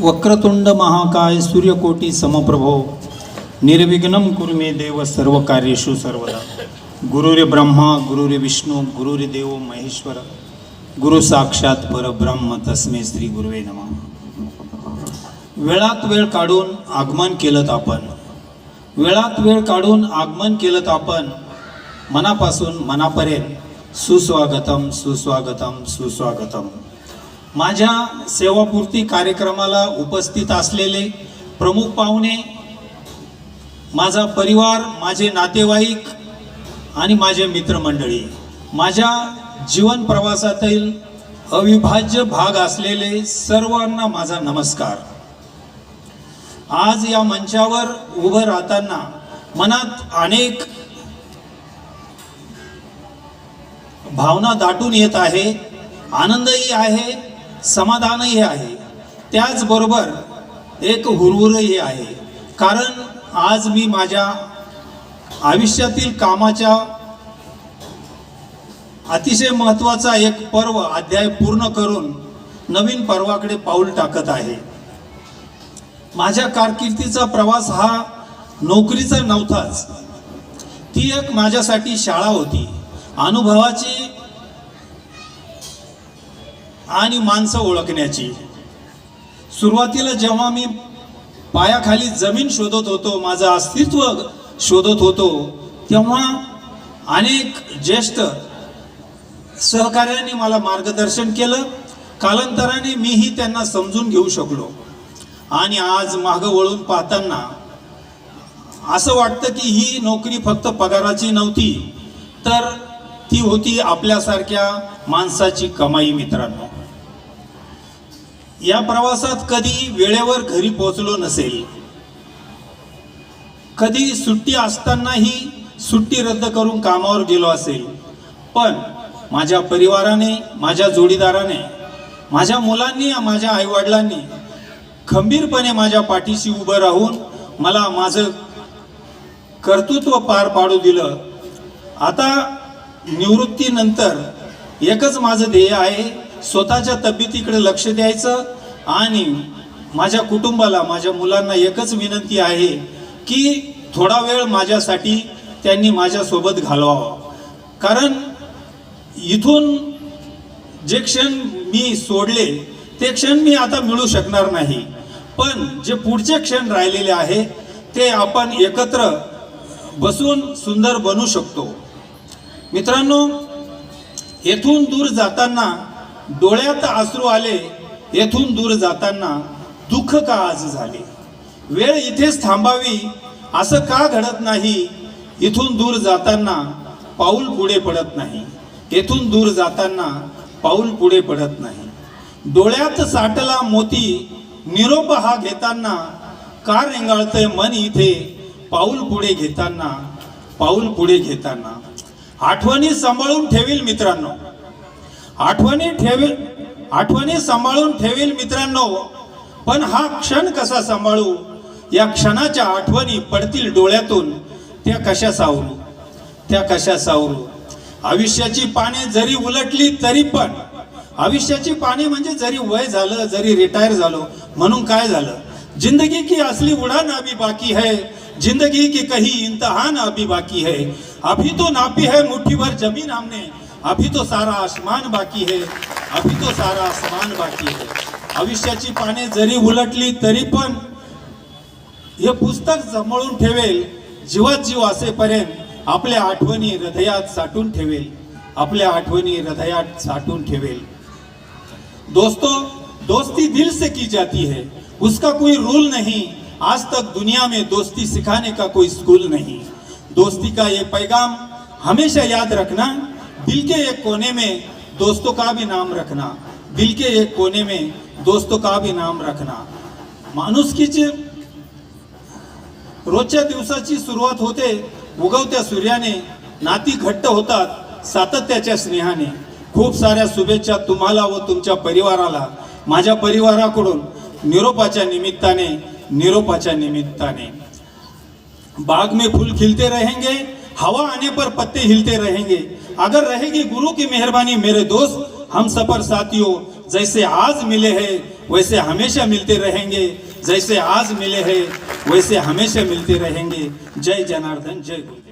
वक्रतुंड महाकाय सूर्यकोटी समप्रभो. निर्विघ्नं कुरु मे देव सर्व कार्येषु सर्वदा. गुरुरे ब्रह्मा गुरुरे विष्णू गुरुरे देव महेश्वर. गुरु साक्षात परब्रह्म तस्मे श्री गुरुवे नमः. वेळात वेळ काढून आगमन केलं आपण. वेळात वेळ काढून आगमन केलं आपण. मनापासून मनापर्यंत सुस्वागतम सुस्वागतम सुस्वागतम. माझ्या सेवापूर्ती कार्यक्रमाला उपस्थित असलेले प्रमुख पाहुणे माझा परिवार माझे नातेवाईक आणि माझे मित्रमंडळी. माझ्या जीवन प्रवासातील अविभाज्य भाग असलेले सर्वांना माझा नमस्कार. आज या मंचावर उभं राहताना मनात अनेक भावना दाटून येत आहे आनंदही आहे. समाधानही आहे. त्याचबरोबर एक हुरहुरही आहे. कारण आज मी माझ्या आयुष्यातील कामाच्या अतिशय महत्त्वाचा एक पर्व अध्याय पूर्ण करून नवीन पर्वाकडे पाऊल टाकत आहे. माझ्या कारकिर्दीचा प्रवास हा नोकरीचा नव्हताच. ती एक माझ्यासाठी शाळा होती. अनुभवाची आणि माणसं ओळखण्याची. सुरुवातीला जेव्हा मी पायाखाली जमीन शोधत होतो माझं अस्तित्व शोधत होतो तेव्हा अनेक ज्येष्ठ सहकार्याने मला मार्गदर्शन केलं. कालांतराने मीही त्यांना समजून घेऊ शकलो. आणि आज मागं वळून पाहताना असं वाटतं की ही नोकरी फक्त पगाराची नव्हती तर ती होती आपल्यासारख्या माणसाची कमाई मित्रांनो. या प्रवासात कधी वेळेवर घरी पोहोचलो नसेल कधी सुट्टी असतानाही सुट्टी रद्द करून कामावर गेलो असेल पण माझ्या परिवाराने माझ्या जोडीदाराने माझ्या मुलांनी माझ्या आईवडिलांनी खंबीरपणे माझ्या पाठीशी उभं राहून मला माझं कर्तृत्व पार पाडू दिलं. आता निवृत्तीनंतर एकच माझं ध्येय आहे स्वतःच्या तब्येतीकडे लक्ष द्यायचं आणि माझ्या कुटुंबाला माझ्या मुलांना एकच विनंती आहे की थोडा वेळ माझ्यासाठी त्यांनी माझ्यासोबत घालवावा. कारण इथून जे क्षण मी सोडले ते क्षण मी आता मिळू शकणार नाही. पण जे पुढचे क्षण राहिलेले आहे ते आपण एकत्र बसून सुंदर बनू शकतो. मित्रांनो येथून दूर जाताना डोळ्यात अश्रू आले येथून दूर जाताना दुःख का आज झाले? वेळ इथेच थांबावी असं का घडत नाही? इथून दूर जाताना पाऊल पुढे पडत नाही. येथून दूर जाताना पाऊल पुढे पडत नाही. डोळ्यात साठला मोती निरोप हा घेताना का रेंगाळतंय मन इथे? पाऊल पुढे घेताना पाऊल पुढे घेताना. आठवणी सांभाळून ठेवील मित्रांनो. आठवणी ठेवील आठवणी सांभाळून ठेवील मित्रांनो. पण हा क्षण कसा सांभाळू? या क्षणाच्या आठवणी पडतील डोळ्यातून. त्या कशा सावरू? त्या कशा सावरू? आयुष्याची पाने जरी उलटली तरी पण आयुष्याची पाने म्हणजे जरी वय झालं जरी रिटायर झालो म्हणून काय झालं? जिंदगी की असली उड़ान अभी बाकी है जिंदगी की कही इम्तहान अभी बाकी है. अभी तो नापी है मुठीभर जमीन हमने अभी तो सारा आसमान बाकी है अभी तो सारा आसमान बाकी है। आयुष्याची पाने जरी उलटली तरी पण हे पुस्तक जमळून ठेवेल जीवात जीव असेपर्यंत आपल्या आठवणी हृदयात साठून ठेवेल आपल्या आठवणी हृदयात साठून ठेवेल। दोस्तों दोस्ती दिल से की जाती है उसका कोई रूल नहीं आज तक दुनिया में दोस्ती सिखाने का कोई स्कूल नहीं। दोस्ती का ये पैगाम हमेशा याद रखना दिल के एक कोने में दोस्तों का भी नाम रखना। दिल के एक कोने में दोस्तों का भी नाम रखना। माणुसकीचे रोजच्या दिवसाची सुरुवात होते उगवत्या सूर्याने नाती घट्ट होतात सातत्याच्या स्नेहाने. खूप साऱ्या शुभेच्छा तुम्हाला व तुमच्या परिवाराला माझ्या परिवाराकडून निरोपाच्या निमित्ताने निरोपाच्या निमित्ताने. बाग में फूल खिलते रहेंगे हवा आने पर पत्ते हिलते रहेंगे अगर रहेगी गुरु की मेहरबानी, मेरे दोस्त, हम सफ़र साथियों, जैसे आज मिले हैं, वैसे हमेशा मिलते रहेंगे। जैसे आज मिले हैं, वैसे हमेशा मिलते रहेंगे। जय जनार्दन, जय गुरुदेव